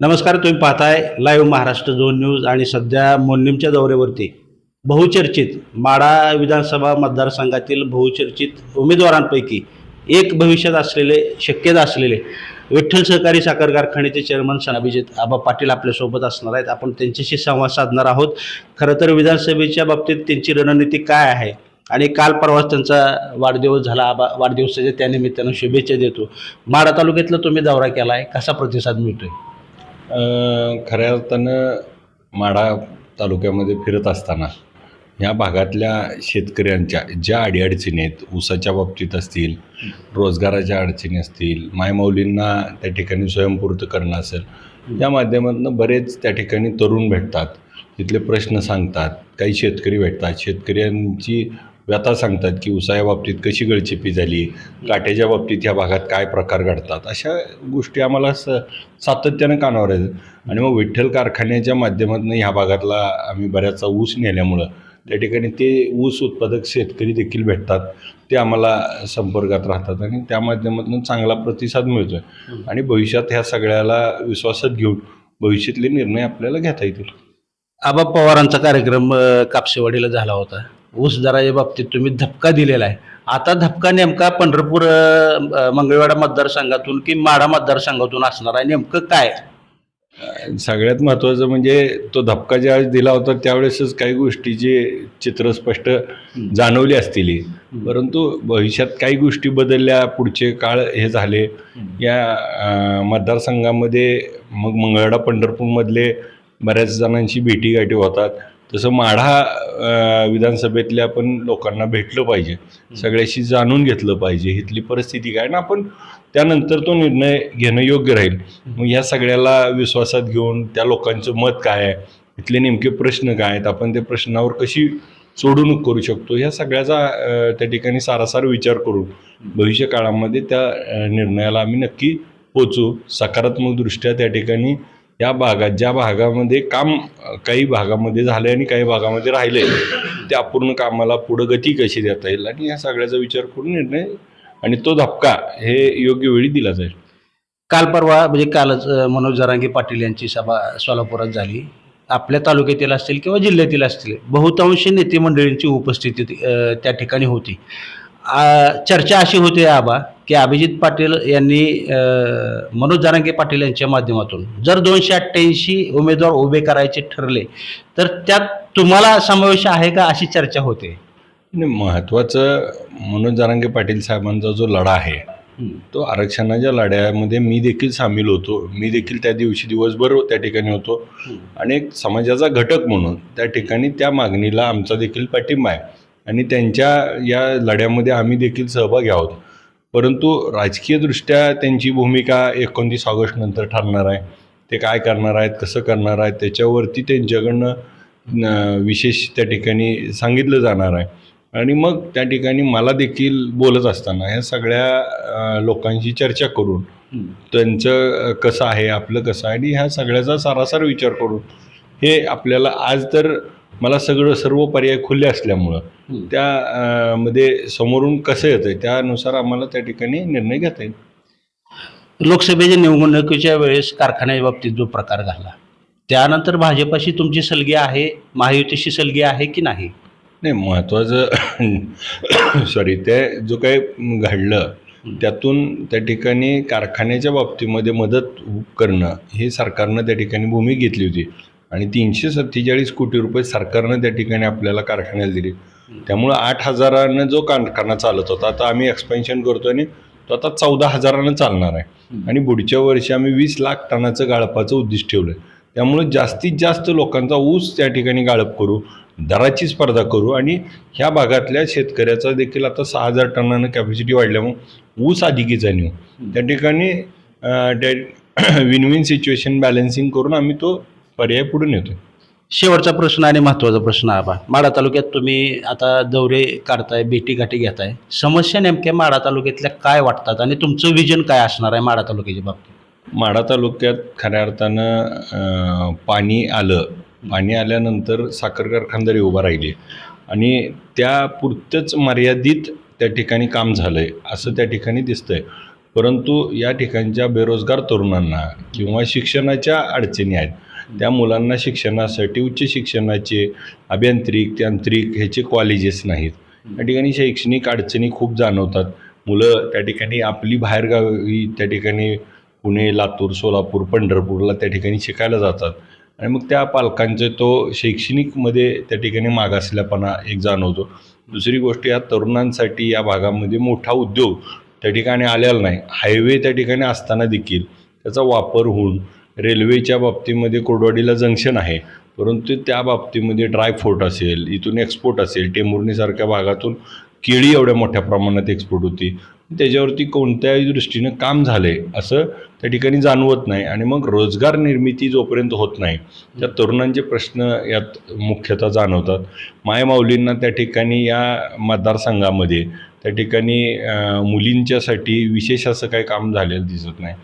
नमस्कार तुम्ही पाहताय लाईव्ह महाराष्ट्र झोन न्यूज आणि सध्या मोन्नीमच्या दौऱ्यावरती बहुचर्चित माडा विधानसभा मतदारसंघातील बहुचर्चित उमेदवारांपैकी एक भविष्यात असलेले शक्यता असलेले विठ्ठल सहकारी साखर कारखान्याचे चेअरमन सनाभिजित आबा पाटील आपल्यासोबत असणार आहेत. आपण त्यांच्याशी संवाद साधणार आहोत. खरं तर विधानसभेच्या बाबतीत त्यांची रणनीती काय आहे? आणि काल परवाच त्यांचा वाढदिवस झाला. आबा वाढदिवसाच्या त्यानिमित्तानं शुभेच्छा देतो. माडा तालुक्यातला तुम्ही दौरा केला आहे कसा प्रतिसाद मिळतोय? आहे खऱ्या अर्थानं माढा तालुक्यामध्ये फिरत असताना ह्या भागातल्या शेतकऱ्यांच्या ज्या अडीअडचणी आहेत ऊसाच्या बाबतीत असतील रोजगाराच्या अडचणी असतील मायमौलींना त्या ठिकाणी स्वयंपूर्त करणं असेल या माध्यमातून बरेच त्या ठिकाणी तरुण भेटतात. तिथले प्रश्न सांगतात काही शेतकरी भेटतात. शेतकऱ्यांची व्यथा सांगतात की उसाया बाबतीत कशी गळचेपी झाली काट्याच्या बाबतीत ह्या भागात काय प्रकार घडतात अशा गोष्टी आम्हाला स सातत्यानं कानावर आहेत. आणि मग विठ्ठल कारखान्याच्या माध्यमातून ह्या भागातला आम्ही बऱ्याचसा ऊस नेल्यामुळं त्या ठिकाणी ते ऊस उत्पादक शेतकरी देखील भेटतात ते आम्हाला संपर्कात राहतात आणि त्या माध्यमातून चांगला प्रतिसाद मिळतो आहे आणि भविष्यात ह्या सगळ्याला विश्वासात घेऊन भविष्यातले निर्णय आपल्याला घेता येतील. आबा पवारांचा कार्यक्रम कापसेवाडीला झाला होता. ऊस दराच्या बाबतीत तुम्ही धपका दिलेला आहे. आता धपका नेमका पंढरपूर मंगळवेढा मतदारसंघातून की माढा मतदारसंघातून असणार आहे? नेमकं काय? सगळ्यात महत्त्वाचं म्हणजे तो धपका ज्यावेळेस दिला होता त्यावेळेसच काही गोष्टीचे चित्र स्पष्ट जाणवली असतील. परंतु भविष्यात काही गोष्टी बदलल्या पुढचे काळ हे झाले. या मतदारसंघामध्ये मग मंगळवेढा पंढरपूरमधले बऱ्याच जणांशी भेटीगाठी होतात. तसं माढा विधानसभेतल्या पण लोकांना भेटलं पाहिजे. सगळ्याशी जाणून घेतलं पाहिजे. इथली परिस्थिती काय? ना आपण त्यानंतर तो निर्णय घेणं योग्य राहील. मग ह्या सगळ्याला विश्वासात घेऊन त्या लोकांचं मत काय आहे? इथले नेमके प्रश्न काय आहेत? आपण त्या प्रश्नावर कशी सोडवणूक करू शकतो? ह्या सगळ्याचा त्या ठिकाणी सारासार विचार करून भविष्य काळामध्ये त्या निर्णयाला आम्ही नक्की पोचू. सकारात्मकदृष्ट्या त्या ठिकाणी या भागात ज्या भागामध्ये काम काही भागामध्ये झालं आहे आणि काही भागामध्ये राहिले त्या अपूर्ण कामाला पुढं गती कशी देता येईल? आणि या सगळ्याचा विचार करून निर्णय आणि तो धपका हे योग्य वेळी दिला जाईल. काल परवा म्हणजे कालच मनोज जरांगे पाटील यांची सभा सोलापुरात झाली. आपल्या तालुक्यातील असतील किंवा जिल्ह्यातील असतील बहुतांश नेते मंडळींची उपस्थिती त्या ठिकाणी होती. आ, चर्चा अशी होती आबा की अभिजित पाटील यांनी मनोज जरांगे पाटील यांच्या माध्यमातून जर दोनशे अठ्ठ्याऐंशी उमेदवार उभे करायचे ठरले तर त्यात तुम्हाला समावेश आहे का अशी चर्चा होते? महत्त्वाचं मनोज जारांगे पाटील साहेबांचा जो लढा आहे तो आरक्षणाच्या लढ्यामध्ये मी देखील सामील होतो. मी देखील त्या दिवशी दिवसभर त्या ठिकाणी होतो. आणि एक समाजाचा घटक म्हणून त्या ठिकाणी त्या मागणीला आमचा देखील पाठिंबा आहे. आणि त्यांच्या या लढ्यामध्ये आम्ही देखील सहभागी आहोत. परंतु राजकीयदृष्ट्या त्यांची भूमिका एकोणतीस ऑगस्ट नंतर ठरणार आहे. ते काय करणार आहेत कसं करणार आहेत त्याच्यावरती त्यांच्याकडनं विशेष त्या ठिकाणी सांगितलं जाणार आहे. आणि मग त्या ठिकाणी मला देखील बोलत असताना ह्या सगळ्या लोकांशी चर्चा करून त्यांचं कसं आहे आपलं कसं आहे आणि ह्या सगळ्याचा सारासार विचार करून हे आपल्याला आज तर मला सगळं सर्व पर्याय खुले असल्यामुळं त्या मध्ये समोरून कसं येतं त्यानुसार आम्हाला त्या ठिकाणी निर्णय घेता येईल. लोकसभेच्या निवडणुकीच्या वेळेस कारखान्याच्या बाबतीत जो प्रकार झाला त्यानंतर भाजपाशी तुमची सलगी आहे महायुतीशी सलगी आहे की नाही? नाही महत्त्वाचं सॉरी ते जो काही घडलं त्यातून त्या ठिकाणी कारखान्याच्या बाबतीमध्ये मदत करणं हे सरकारनं त्या ठिकाणी भूमिका घेतली होती. आणि तीनशे सत्तेचाळीस कोटी रुपये सरकारनं त्या ठिकाणी आपल्याला कारखान्याला दिले. त्यामुळं आठ हजारानं जो कारखाना चालत होता आता आम्ही एक्सपेन्शन करतो आणि तो आता चौदा हजारानं चालणार आहे. आणि पुढच्या वर्षी आम्ही वीस लाख टनाचं गाळपाचं उद्दिष्ट ठेवलं आहे त्यामुळे जास्तीत जास्त लोकांचा ऊस त्या ठिकाणी गाळप करू दराची स्पर्धा करू आणि ह्या भागातल्या शेतकऱ्याचा देखील आता सहा हजार टनानं कॅपॅसिटी वाढल्यामुळं ऊस अधिकीचा नेऊ. त्या ठिकाणी विन विन सिच्युएशन बॅलन्सिंग करून आम्ही तो पर्याय पुढे नेतो शेवटचा प्रश्न आणि महत्त्वाचा प्रश्न आबा माडा तालुक्यात तुम्ही आता दौरे काढताय भेटीगाठी घेताय. समस्या नेमक्या माडा तालुक्यातल्या काय वाटतात आणि तुमचं विजन काय असणार आहे माडा तालुक्याच्या बाबतीत? माढा तालुक्यात खऱ्या अर्थानं पाणी आलं. पाणी आल्यानंतर साखर कारखानदारी उभा राहिली. आणि त्या पुरतंच मर्यादित त्या ठिकाणी काम झालं आहे असं त्या ठिकाणी दिसतंय. परंतु या ठिकाणच्या बेरोजगार तरुणांना किंवा शिक्षणाच्या अडचणी आहेत त्या मुलांना शिक्षणासाठी उच्च शिक्षणाचे अभियांत्रिक तांत्रिक ह्याचे कॉलेजेस नाहीत. त्या ठिकाणी शैक्षणिक अडचणी खूप जाणवतात. मुलं त्या ठिकाणी आपली बाहेरगावी त्या ठिकाणी पुणे लातूर सोलापूर पंढरपूरला त्या ठिकाणी शिकायला जातात. आणि मग त्या पालकांचे तो शैक्षणिकमध्ये त्या ठिकाणी मागासल्यापणा एक जाणवतो. दुसरी गोष्ट या तरुणांसाठी या भागामध्ये मोठा उद्योग त्या ठिकाणी आलेला नाही. हायवे त्या ठिकाणी असताना देखील त्याचा वापर होऊन रेल्वेच्या बाबतीमध्ये कोडवाडीला जंक्शन आहे. परंतु त्या बाबतीमध्ये ड्रायफ्रूट असेल इथून एक्सपोर्ट असेल टेंभुर्णीसारख्या भागातून केळी एवढ्या मोठ्या प्रमाणात एक्सपोर्ट होती. त्याच्यावरती कोणत्याही दृष्टीनं काम झालं आहे असं त्या ठिकाणी जाणवत नाही आणि मग रोजगार निर्मिती जोपर्यंत होत नाही त्या तरुणांचे प्रश्न यात मुख्यतः जाणवतात. मायमाऊलींना त्या ठिकाणी या मतदारसंघामध्ये त्या ठिकाणी मुलींच्यासाठी विशेष असं काही काम झालेलं दिसत नाही.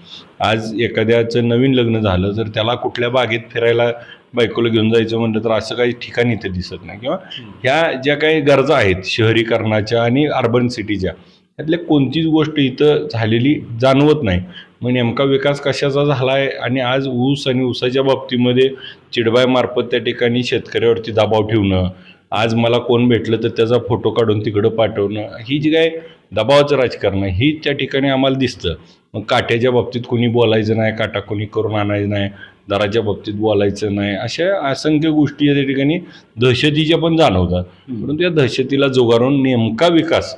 आज एखाद्याचं नवीन लग्न झालं तर त्याला कुठल्या बागेत फिरायला बायकोला घेऊन जायचं म्हटलं तर असं काही ठिकाण इथे दिसत नाही. किंवा ह्या ज्या काही गरजा आहेत शहरीकरणाच्या आणि अर्बन सिटीच्या त्यातल्या कोणतीच गोष्ट इथं झालेली जाणवत नाही. मग नेमका विकास कशाचा झाला आहे आणि आज ऊस आणि ऊसाच्या बाबतीमध्ये चिडबायमार्फत त्या ठिकाणी शेतकऱ्यावरती दबाव ठेवणं आज मला कोण भेटलं तर त्याचा फोटो काढून तिकडं पाठवणं ही जी काय दबावाचं राजकारण आहे ही त्या ठिकाणी आम्हाला दिसतं. मग काट्याच्या बाबतीत कोणी बोलायचं नाही काटा कोणी करून आणायचं नाही दराच्या बाबतीत बोलायचं नाही अशा असंख्य गोष्टी या त्या ठिकाणी दहशतीच्या पण जाणवतात. परंतु या दहशतीला जुगारून नेमका विकास.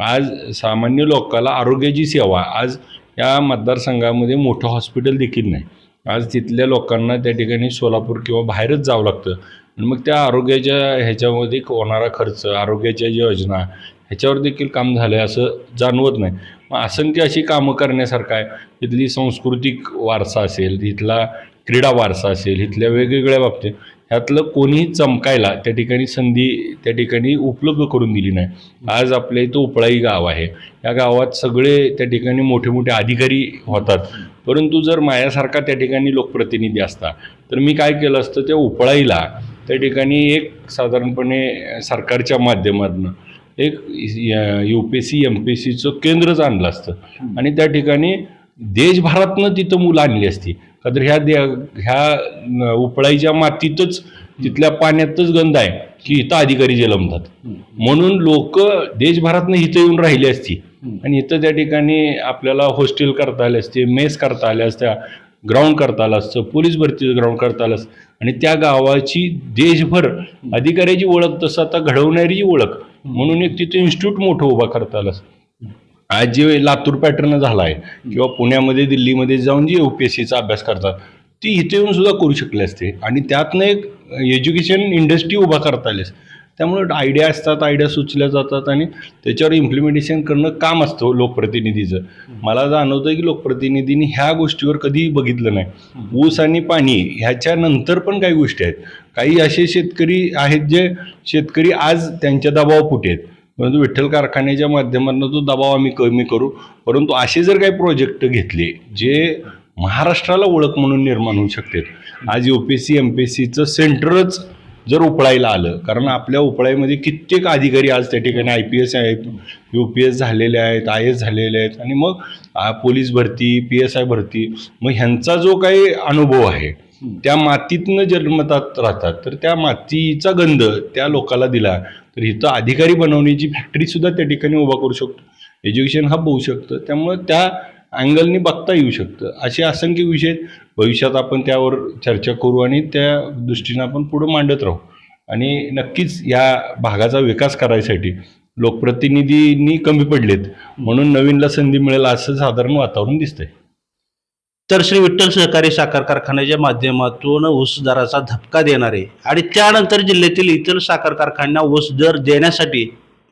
आज सामान्य लोकाला आरोग्याची सेवा आज या मतदारसंघामध्ये मोठं हॉस्पिटल देखील नाही. आज तिथल्या लोकांना त्या ठिकाणी सोलापूर किंवा बाहेरच जावं लागतं. आणि मग त्या आरोग्याच्या ह्याच्यामध्ये होणारा खर्च आरोग्याच्या योजना ह्याच्यावर देखील काम झालं आहे असं जाणवत नाही. मग असंख्य अशी कामं करण्यासारखं आहे. तिथली सांस्कृतिक वारसा असेल तिथला क्रीडा वारसा असेल इथल्या वेगवेगळ्या बाबतीत ह्यातलं कोणीही चमकायला त्या ठिकाणी संधी त्या ठिकाणी उपलब्ध करून दिली नाही. आज आपल्या इथं उपळाई गाव आहे. या गावात सगळे त्या ठिकाणी मोठे मोठे अधिकारी होतात. परंतु जर माझ्यासारखा त्या ठिकाणी लोकप्रतिनिधी असता तर मी काय केलं असतं त्या उपळाईला त्या ठिकाणी एक साधारणपणे सरकारच्या माध्यमातून एक U P S C M P S सीचं केंद्रच आणलं असतं. आणि त्या ठिकाणी देशभरातनं तिथं मुलं आणली असती. का तर ह्या दे ह्या उपळाईच्या मातीतच तिथल्या पाण्यातच गंध आहे की इथं अधिकारी जलमतात. म्हणून लोक देशभरातनं इथं येऊन राहिली असती. आणि इथं त्या ठिकाणी आपल्याला हॉस्टेल करता आले असते मेस करता आल्या असत्या ग्राउंड करता आलं असतं पोलीस भरतीचं ग्राउंड करता आलं असतं आणि त्या गावाची देशभर अधिकाऱ्याची ओळख तसं आता घडवणारी ओळख. म्हणून एक तिथे इन्स्टिट्यूट मोठं उभा करता आलं असतं आज जे लातूर पॅटर्न झाला आहे किंवा पुण्यामध्ये दिल्लीमध्ये जाऊन जे यू पी एस सीचा अभ्यास करतात ती इथे येऊन सुद्धा करू शकले असते. आणि त्यातनं एक एज्युकेशन इंडस्ट्री उभा करता आली असते त्यामुळे आयडिया असतात आयडिया सुचल्या जातात आणि त्याच्यावर इम्प्लिमेंटेशन करणं काम असतं लोकप्रतिनिधीचं. मला जाणवतं की लोकप्रतिनिधींनी ह्या गोष्टीवर कधीही बघितलं नाही. ऊस आणि पाणी ह्याच्यानंतर पण काही गोष्टी आहेत. काही असे शेतकरी आहेत जे शेतकरी आज त्यांच्या दबावापोटी आहेत परंतु विठ्ठल कारखान्याच्या माध्यमातून तो दबाव आम्ही कमी करू. परंतु असे जर काही प्रोजेक्ट घेतले जे महाराष्ट्राला ओळख म्हणून निर्माण होऊ शकते आज U P S C M P S सीचं सेंटरच जर उपळायला आलं कारण आपल्या उपळाईमध्ये कित्येक अधिकारी आज त्या ठिकाणी आय पी एस आहेत यू पी एस झालेले आहेत आय एस झालेले आहेत आणि मग पोलीस भरती पी एस आय भरती मग ह्यांचा जो काही अनुभव आहे त्या मातीतनं जन्मतात राहतात. तर त्या मातीचा गंध त्या लोकाला दिला तर इथं अधिकारी बनवण्याची फॅक्टरीसुद्धा त्या ठिकाणी उभा करू शकतो. एज्युकेशन हब होऊ शकतं. त्यामुळं त्या अँगलनी बघता येऊ शकतं. असे असंख्य विषय भविष्यात आपण त्यावर चर्चा करू आणि त्या दृष्टीनं आपण पुढं मांडत राहू. आणि नक्कीच या भागाचा विकास करायसाठी लोकप्रतिनिधींनी कमी पडलेत. म्हणून नवीनला संधी मिळेल असं साधारण वातावरण दिसतंय. तर श्री विठ्ठल सहकारी साखर कारखान्याच्या माध्यमातून ऊस दराचा धपका देणारे आणि त्यानंतर जिल्ह्यातील इतर साखर कारखान्यांना ऊस दर देण्यासाठी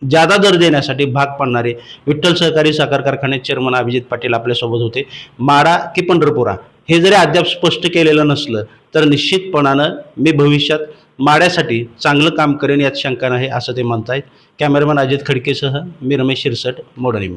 जादा दर देण्यासाठी भाग पाडणारे विठ्ठल सहकारी साखर कारखान्याचे चेअरमन अभिजित पाटील आपल्यासोबत होते. माडा की पंढरपुरा? हे जरी अद्याप स्पष्ट केलेलं नसलं तर निश्चितपणानं मी भविष्यात माड्यासाठी चांगलं काम करेन यात शंका नाही असं ते म्हणतायत. कॅमेरामॅन अजित खडकेसह मी रमेश शिरसट मोडनिंब